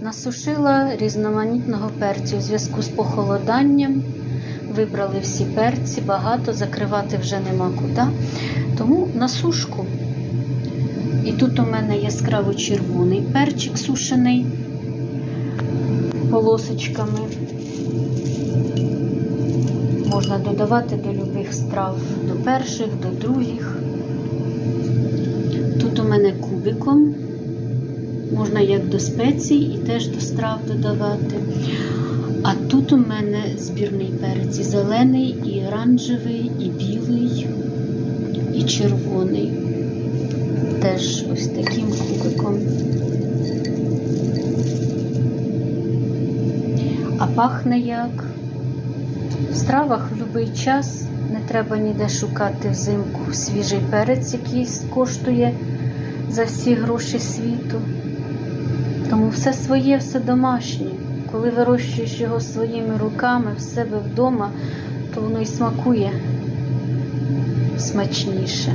Насушила різноманітного перцю у зв'язку з похолоданням. Вибрали всі перці, багато, закривати вже нема куди. Тому на сушку. І тут у мене яскраво червоний перчик сушений полосочками. Можна додавати до любих страв, до перших, до других. Тут у мене кубиком. Можна як до спецій і теж до страв додавати. А тут у мене збірний перець і зелений, і оранжевий, і білий, і червоний. Теж ось таким кубиком. А пахне як. В стравах в будь-який час не треба ніде шукати взимку свіжий перець, який коштує за всі гроші світу. Тому все своє, все домашнє. Коли вирощуєш його своїми руками в себе вдома, то воно і смакує смачніше.